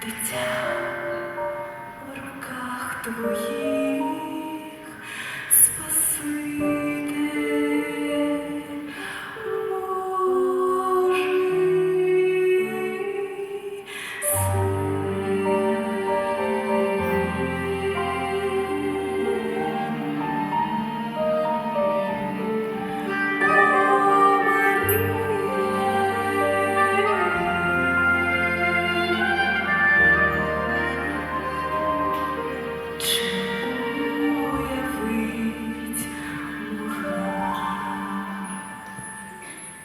дитя в руках твоїх.